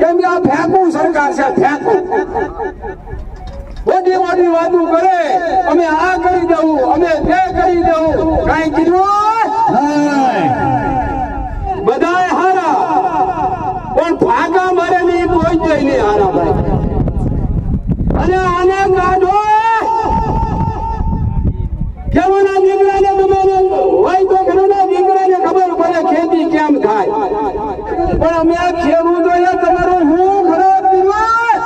કેમ કે આ ફેંકું સરકાર છે ફેંકું મોટી મોટી વાતો કરે, અમે આ કરી દઉં, અમે તે કરી દઉં. કાંઈ કીધું બધાય હારા પણ ફાકા મારે નહીં કોઈ જ નહીં હારા ભાઈ અને આને કાઢો કેવાના દીકરાને તમે હોય તો ઘરના દીકરાને ખબર પડે ખેતી કેમ થાય પણ અમે આ ખેડૂતોએ તમારું હું ખરાબ કર્યું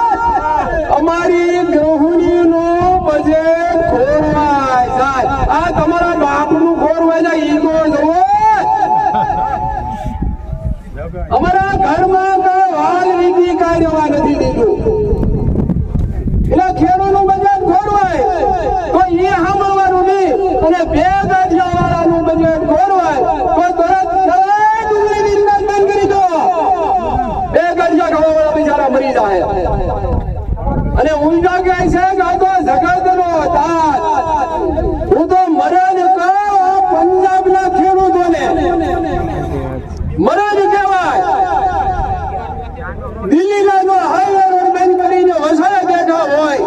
અમારી ગૃહિણીનો બજેટ ખોરવાય જાય આ તમારા બાપનું ખોરવાય જાય ઈ તો જુઓ અમારા ઘરમાં કાંઈ વાલ નીતિ કાંઈ રહેવા નથી અને બે ગાંઠિયા વાળાનું બજેટ ખોરવાય. તો તરત કરી દો. બે ગાંઠિયા ખાવા વાળા બિચારા મરી જાય. અને ઊંઝા કહે છે કે આ તો જગતનો તાજ હું તો મરદ કહું આ પંજાબના ખેડૂતોને મરદ કહેવાય દિલ્હીના જો હાઈવે રોડ બંધ કરીને વસાયા બેઠા હોય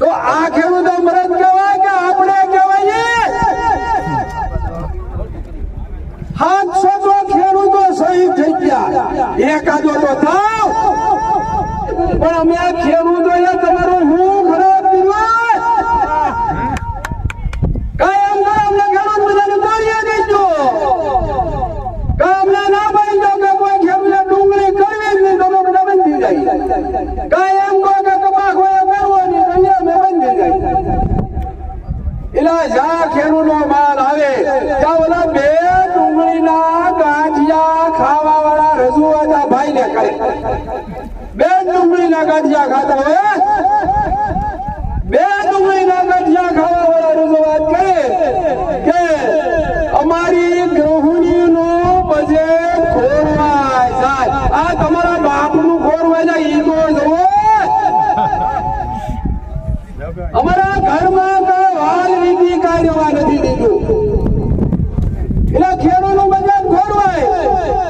તો આ ખેડૂતો મરદ કહેવાય કે આપણે કહેવાય સાતસો તો ખેડૂતો શહીદ થઈ ગયા એકાદો તો થાવ પણ અમે આ ખેડૂતોએ તમારું હું ખરાબ કર્યું કાયમ કામ ને ખેડૂત બધાને તોડીએ દેજો ગામના ના બની જાઓ કે કોઈ ખેડૂતે ડુંગળી કરવી જ નહીં તમે બધા બંધી જાય કાયમ કહો કે કપાસ હોય કરવો નહીં તો અમે બંધી જાય એલા જા ખેડૂતનો માલ આવે ત્યાં ઓલા બે ડુંગળીના ગાંઠિયા ખાવા વાળા રજૂઆત આ ભાઈને કરે બે ડુંગળીના ગાંઠિયા ખાતા હોય બે ડુંગળીના ગાંઠિયા ખાવા વાળાનું વાત કરે કે અમારી ગૃહિણીનો બજેટ ખોરવાય જાય. આ તમારા બાપનું ખોરવાય જાય. ઈ તો જવો અમારા ઘરમાં કાંઈ વાલ વિધિ રહેવા નથી દીધું એટલે ખેડૂતનું બજેટ ખોરવાય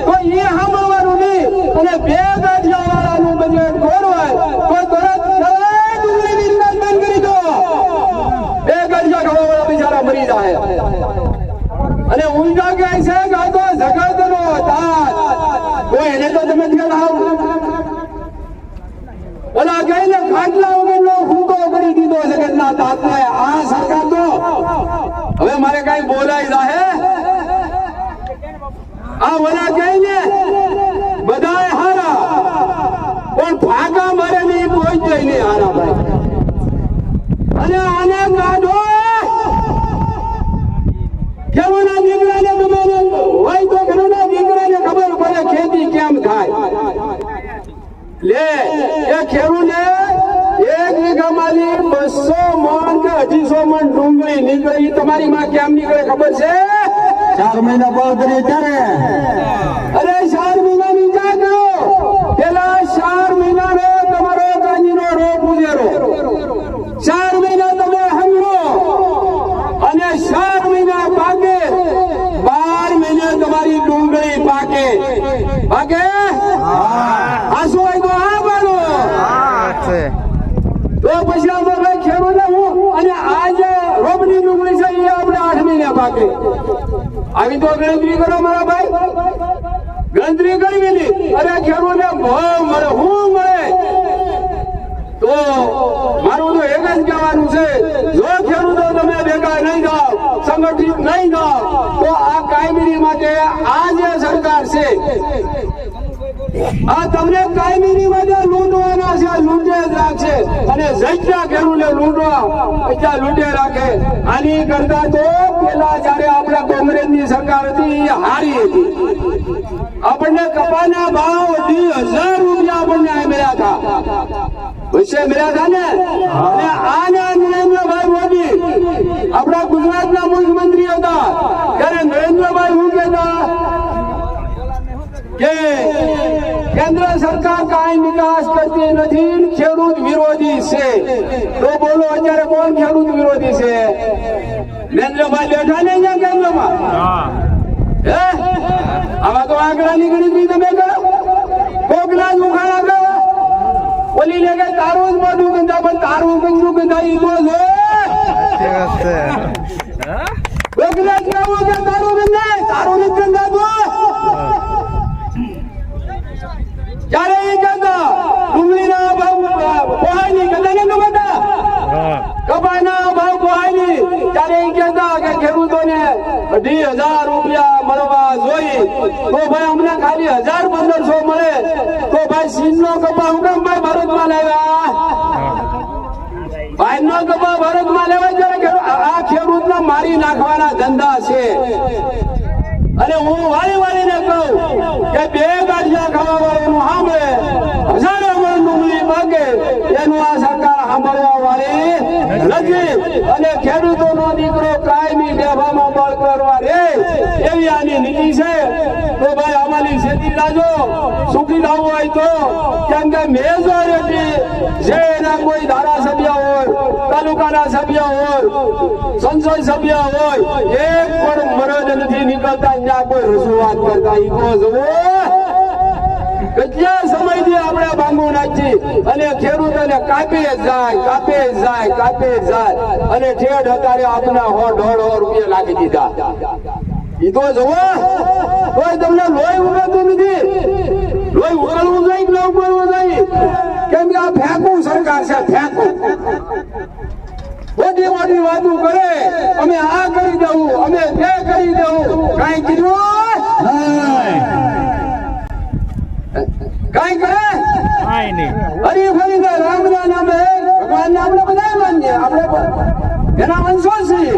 તો એ સાંભળવાનું નહીં અને બે ગાંઠિયા વાળાનું બજેટ ખોરવાય તો તરત કરાય ડુંગળીની નિકાસ બંધ કરી દો બે ગાંઠિયા ખાવા બિચારા જાય અને ઊંઝા કહે છે કે તો જગતનો તાજ કોઈ એને તો તમે કહેતા ઓલા કહે ને ખાટલા વગરનો ફૂંકો કરી દીધો જગતના તાતને આ સરકાર તો હવે મારે કઈ બોલાય જાહે? આ ઓલા કહે ને બધાએ હારા. પણ ફાકા મારે નહીં જ નહીં હારા ભાઈ અને આને કાઢો કેવાના દીકરાને તમે હોય તો ઘરના દીકરાને ખબર પડે ખેતી કેમ થાય લે એ ખેડૂને એક વીઘામાંથી બસો મણ કે અઢીસો મણ ડુંગળી નીકળે તમારી માં કેમ નીકળે ખબર છે? ચાર મહિના બળ કરીએ ત્યારે. અરે ચાર મહિના વિચાર કરો. પેલા ચાર મહિનાનો તમારો કાંજીનો રોગ ઉજેરો. ચાર મહિના તમે હંગરો અને ચાર મહિના પાકે. બાર મહિને તમારી ડુંગળી પાકે. પાકે? આ શું હોય તો આ બાનો તો પછી આ તો ભાઈ ખેડૂતને હું અને આ જે રોપની ડુંગળી છે એ આપણે આઠ આવી તો ગણતરી કરો મારા ભાઈ. ગણતરી કરી લીધી. અરે ખેડૂતને ભાવ મળે, હું મળે? તો મારું તો એક જ કહેવાનું છે, જો ખેડૂતો તમે ભેગા નહીં થાવ, સંગઠિત નહીં થાવ, તો આ કાયમી માટે આ જે સરકાર છે આ તમને કાયમીની માટે લૂંટવાના છે, લૂંટે જ રાખશે. અને જઈતા ખેડૂતને લૂંટવા એટલા લૂંટે રાખે. આની કરતા તો પેલા જયારે આપણે કોંગ્રેસની સરકાર હતી એ હારી હતી. આપણને કપાના ભાવ દી હજાર રૂપિયા આપણને મળ્યા હતા. પૈસે મળ્યા હતા ને? અને આના નરેન્દ્રભાઈ મોદી આપણા ગુજરાતના મુખ્યમંત્રી હતા. કેન્દ્ર સરકાર કાંઈ નિકાસ કરતી નથી ખેડૂત વિરોધી છે. તો બોલો અત્યારે કોણ ખેડૂત વિરોધી છે? નરેન્દ્રભાઈ બેઠા ને અહીંયા કેન્દ્રમાં? આમાં તો આંકડાની ગણતરી તમે કરો. કોકલા જ ઉખાણા કરો. ઓલી લે કે તારું જ મોઢું ગંદા પણ તારું ગંદુ ગંદા ઈ તો છે. કોકલા જ નવું ગંદા અઢી હજાર રૂપિયા મળવા જોઈએ. તો ભાઈ અમને ખાલી હજાર પંદરસો મળે. તો ભાઈ સીનનો કપા હું કેમ ભાઈ ભારતમાં લેવા. ભાઈ નો કપા ભારતમાં લેવા જ્યારે આ ખેડૂત મારી નાખવાના ધંધા છે. અને હું વાળી વાળીને કહું કે બે ગાંઠિયા ખાવા વાળાનું સાંભળે. હજારો મણ ડુંગળી માગે. એનું આ સરકાર સાંભળવા વાળી નથી. અને ખેડૂતોનો દીકરો કાયમી બેભામાં બળ કરવા રે, એવી આની નીતિ છે. તો ભાઈ અમારી ખેતી લાજો. સુખી થવું હોય તો, કેમ કે મેજોરિટી જે એના કોઈ ધારાસભ્ય હોય, તાલુકાના સભ્ય હોય, સંસદ સભ્ય હોય એક પણ મરજ નથી નીકળતા, ત્યાં કોઈ રજૂઆત કરતા. ઈકો જુઓ. કેટલા સમયથી આપણે બાંગુ નાખી અને ખેડૂતોને કાપે જાય કાપે જાય કાપે જાય. અને ઠેઠ અત્યારે આપના હો, દોઢ હો રૂપિયા લાગી દીધા. કીધો જુઓ કોઈ તમને લોહી ઉગાતું નથી. લોહી ઉગાડવું જાય ન ઉગાડવું જાય કેમ કે આ ફેંકું સરકાર છે ફેંકું મોટી મોટી વાતો કરે. અમે આ કરી દઉં, અમે તે કરી દઉં. કઈ કીધું? કાંઈ કરે? હરી ફરી તો રામના નામે ભગવાનને આપણે બધા માનીએ આપણે એના વંશો છીએ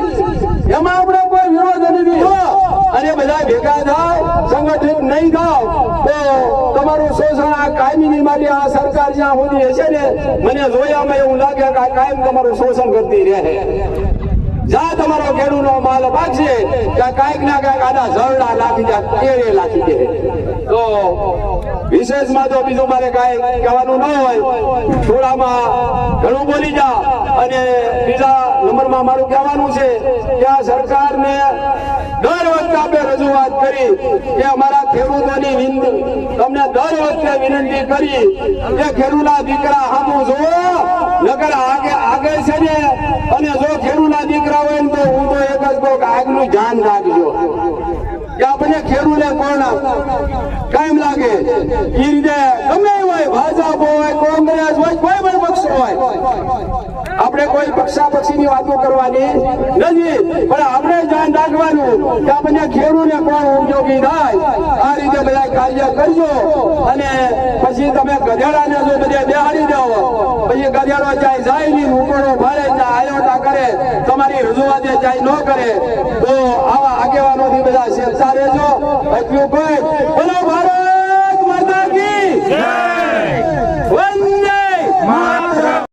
એમાં આપણે કોઈ વિરોધ નથી અને બધા ભેગા થાવ સંગઠિત નહીં થાવ. તો તમારું શોષણ આ કાયમી માટે આ સરકાર જ્યાં સુધી હશે ને મને જોયામાં એવું લાગે કે આ કાયમ તમારું શોષણ કરતી રહે. જ્યાં તમારો ખેડૂતનો માલ પાકશે ત્યાં કાંઈક ના કાંઈક આડા ઝરડા લાખી દે કેળે લાખી દે તો વિશેષમાં તો બીજું મારે કાંઈ કહેવાનું ન હોય, થોડામાં ઘણું બોલી જા. અને બીજા નંબરમાં મારું કહેવાનું છે કે આ સરકારને દર વખતે આપણે રજૂઆત કરી કે અમારા ખેડૂતોની તમને દર વખતે વિનંતી કરી કે ખેડૂતના દીકરા આપણે કોઈ પક્ષાપક્ષીની વાતો કરવાની નથી. પણ આપણે ધ્યાન રાખવાનું કે આપણને ખેડૂને કોણ ઉપયોગી થાય. આ રીતે બધા કાર્ય કરજો. અને પછી તમે ગધેડાને જો બધા બેહાડી જાઓ પછી ગધેડો ચાય જાય નહીં ઉપડો ભારે આયોટા કરે, તમારી રજૂઆતે ચાય ન કરે. તો આવા આગેવાનોથી બધા શેરતા રહેજો. એટલું ભાઈ બોલો, ભારત માતા જય!